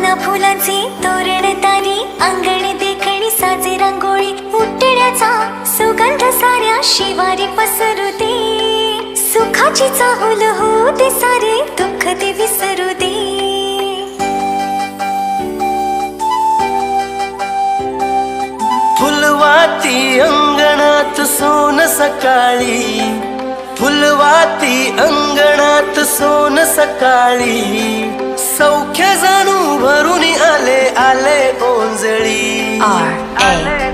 पाना फुलांची तोरण तारी अंगण देखणी साजे रांगोळी उठण्याचा सुगंध साऱ्या शिवारी पसरू दे सुखाची चाहुल हो दे सारे दुःख ते विसरू दे फुलवाती अंगणात सोन सकाळी. फुलवाती अंगणात सोन सकाळी. सौख्य जाणू भरून आले आले ओंजळी A